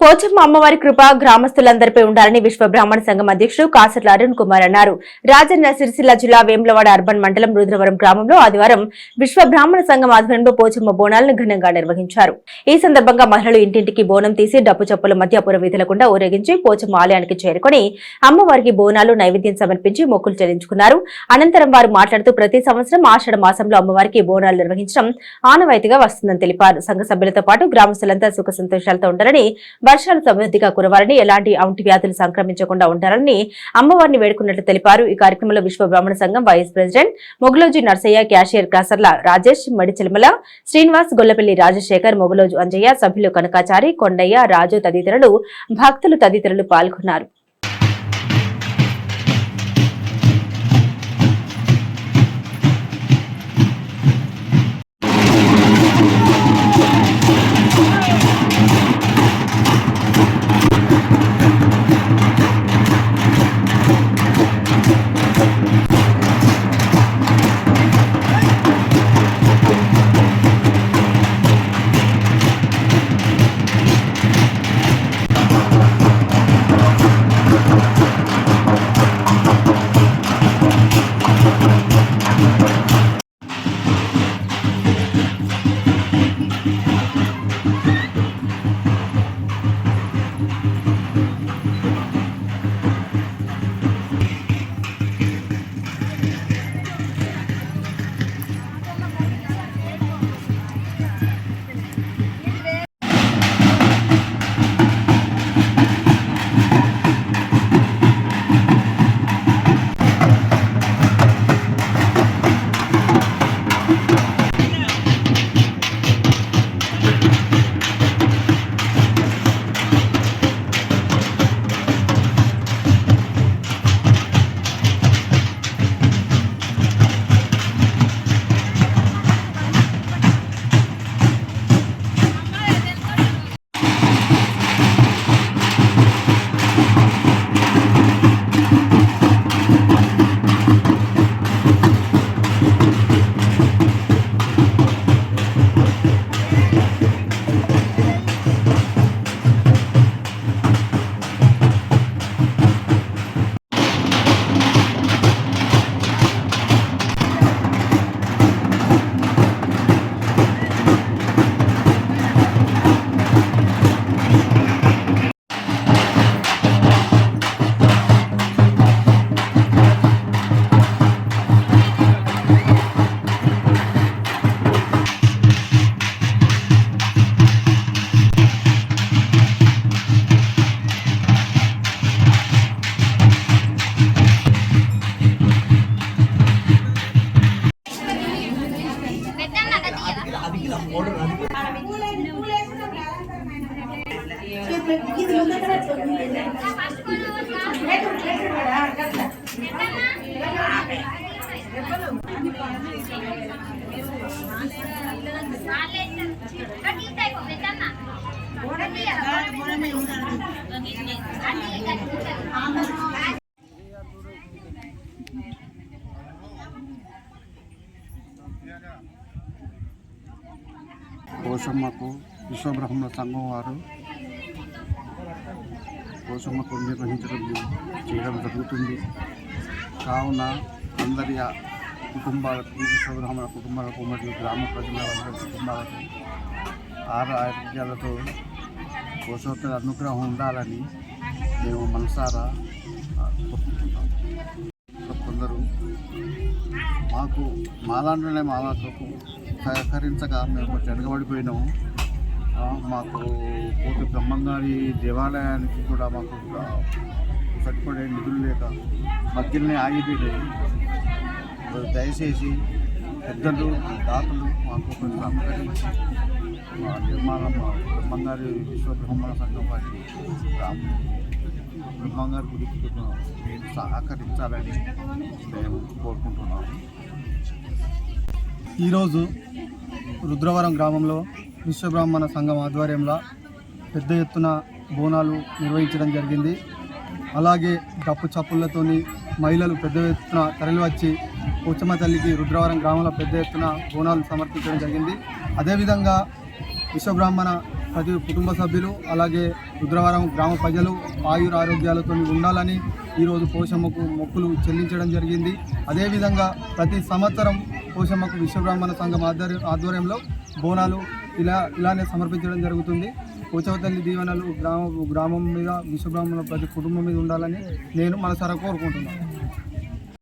పోచమ్మ అమ్మవారి కృప గ్రామస్తులందరిపై ఉండాలని విశ్వ బ్రాహ్మణ సంఘం అధ్యక్షుడు కాసర్ల అరుణ్ కుమార్ అన్నారు. రాజన్న సిరిసిల్ల జిల్లా వేములవాడ అర్బన్ మండలం రుద్రవరం గ్రామంలో ఆదివారం విశ్వ బ్రాహ్మణ సంఘం ఆధ్వర్యంలో పోచమ్మ బోనాలను ఘనంగా నిర్వహించారు. ఈ సందర్భంగా మహిళలు ఇంటింటికి బోనం తీసి డప్పు చప్పుల మధ్య పురవీధులకుండా ఊరేగించి పోచమ్మ ఆలయానికి చేరుకొని అమ్మవారికి బోనాలు నైవేద్యం సమర్పించి మొక్కులు చెల్లించుకున్నారు. అనంతరం వారు మాట్లాడుతూ ప్రతి సంవత్సరం ఆషాఢ మాసంలో అమ్మవారికి బోనాలు నిర్వహించడం ఆనవాయితీగా వస్తుందని తెలిపారు. సంఘ సభ్యులతో పాటు గ్రామస్తులంతా సుఖ సంతోషాలతో ఉండాలని వర్షాలు సమృద్ధిగా కురవాలని ఎలాంటి అంటు వ్యాధులు సంక్రమించకుండా ఉండాలని అమ్మవారిని వేడుకున్నట్లు తెలిపారు. ఈ కార్యక్రమంలో విశ్వ బ్రాహ్మణ సంఘం vice president Mogaloju Narsaiah cashier Kasarla Rajesh Madichelamala Srinivas Gollapalli Rajasekhar Mogaloju Anjaiah సభ్యులు కనకాచారి కొండయ్య రాజు తదితరులు భక్తులు తదితరులు పాల్గొన్నారు. ఇది ఇది ఉన్నదరా చెప్పు నేను ఎక్కడ ఉంది ఎక్కడ ఉంది నాలే నాలే కట్టింటాయి కొమెంటన్న ఓడనియా ఓడనియా పోషమ్మకు విశ్వబ్రహ్మణ సంఘం వారు పోషమ్మకు నిర్వహించడం చేయడం జరుగుతుంది. కావున అందరి కుటుంబాలకు విశ్వబ్రహ్మణ కుటుంబాలకు మరియు గ్రామ ప్రజల కుటుంబాలకు ఆరు ఆరోగ్యాలతో పోషోత్తర అనుగ్రహం ఉండాలని మేము మనసారా కొందరు మాకు మాలాంటినే మాలాతో సహకరించగా మేము వెనకబడిపోయినాము. మాకు కోటి బ్రహ్మంగారి దేవాలయానికి కూడా మాకు కూడా సరిపడే నిధులు లేక మధ్యలోనే ఆగిపోయినాయి. దయచేసి పెద్దలు దాతలు మాకు కొంచెం సహకరించి మా నిర్మాణం మా బ్రహ్మంగారి విశ్వ బ్రహ్మణ సంఘం వారి బ్రహ్మంగారి గుడికి కూడా మీరు సహకరించాలని మేము కోరుకుంటున్నాము. ఈరోజు రుద్రవరం గ్రామంలో విశ్వబ్రాహ్మణ సంఘం ఆధ్వర్యంలో పెద్ద ఎత్తున బోనాలు నిర్వహించడం జరిగింది. అలాగే డప్పు చప్పులతోని మహిళలు పెద్ద ఎత్తున తరలివచ్చి పోచమ్మ తల్లికి రుద్రవరం గ్రామంలో పెద్ద ఎత్తున బోనాలు సమర్పించడం జరిగింది. అదేవిధంగా విశ్వబ్రాహ్మణ ప్రతి కుటుంబ సభ్యులు అలాగే రుద్రవరం గ్రామ ప్రజలు ఆయుర ఆరోగ్యాలతో ఉండాలని ఈరోజు పోషమ్మకు మొక్కులు చెల్లించడం జరిగింది. అదేవిధంగా ప్రతి సంవత్సరం పోషమ్మకు విశ్వబ్రాహ్మణ సంఘం ఆధ్వర్య ఆధ్వర్యంలో బోనాలు ఇలా ఇలానే సమర్పించడం జరుగుతుంది. పోచవతల్లి దీవెనలు గ్రామ గ్రామం మీద విశ్వబ్రాహ్మణ ప్రతి కుటుంబం మీద ఉండాలని నేను మనసారా కోరుకుంటున్నాను.